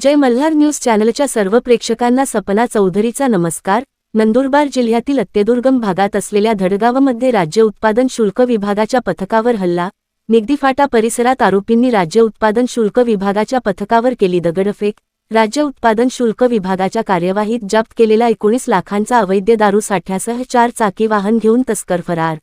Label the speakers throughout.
Speaker 1: जय Malhar news चॅनलच्या सर्व प्रेक्षकांना सपना चौधरीचा नमस्कार. नंदुरबार जिल्ह्यातील अत्यदुर्गम भागात असलेल्या धडगावमध्ये राज्य उत्पादन शुल्क विभागाच्या पथकावर हल्ला. निगदीफाटा परिसरात आरोपींनी राज्य उत्पादन शुल्क विभागाच्या पथकावर केली दगडफेक. राज्य उत्पादन शुल्क विभागाच्या कार्यवाहीत जप्त केलेला एकोणीस लाखांचा अवैध दारू साठ्यासह चार चाकी वाहन घेऊन तस्कर फरार.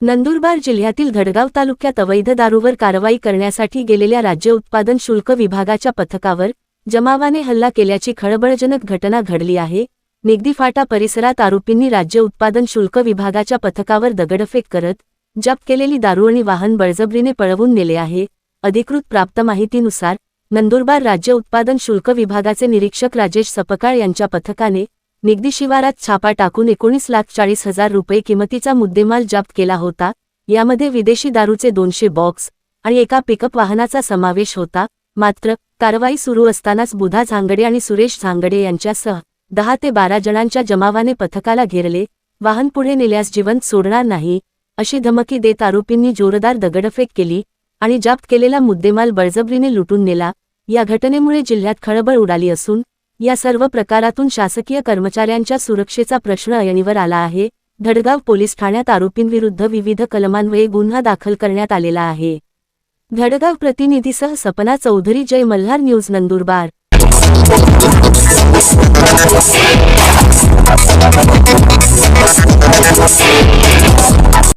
Speaker 1: नंदुरबार जिल्ह्यातील धडगाव तालुक्यात अवैध दारूवर कारवाई करण्यासाठी गेलेल्या राज्य उत्पादन शुल्क विभागाच्या पथकावर जमावाने हल्ला केल्याची खळबळजनक घटना घडली आहे. निगदीफाटा परिसरात आरोपींनी राज्य उत्पादन शुल्क विभागाच्या पथकावर दगडफेक करत जप्त केलेली दारू आणि वाहन बळजबरीने पळवून नेले आहे. अधिकृत प्राप्त माहितीनुसार नंदुरबार राज्य उत्पादन शुल्क विभागाचे निरीक्षक राजेश सपकाळ यांच्या पथकाने निगदी शिवारात छापा टाकून एकोणीस लाख चाळीस हजार रुपये किमतीचा मुद्देमाल जप्त केला होता. यामध्ये विदेशी दारूचे दोनशे बॉक्स आणि एका पिकअप वाहनाचा समावेश होता. मात्र कारवाई सुरू असतानाच बुधा झांगडे आणि सुरेश झांगडे यांच्यासह दहा ते बारा जणांच्या जमावाने पथकाला घेरले वाहन पुढे नेल्यास जिवंत सोडणार नाही अशी धमकी देत आरोपींनी जोरदार दगडफेक केली आणि जप्त केलेला मुद्देमाल बळजबरीने लुटून नेला. या घटनेमुळे जिल्ह्यात खळबळ उडाली असून या सर्व प्रकारातून शासकीय कर्मचाऱ्यांच्या सुरक्षेचा प्रश्न अयणीवर आला आहे. धडगाव पोलीस ठाण्यात आरोपींविरुद्ध विविध कलमांवये गुन्हा दाखल करण्यात आलेला आहे. धडगाव प्रतिनिधीसह सपना चौधरी जय मल्हार न्यूज नंदुरबार.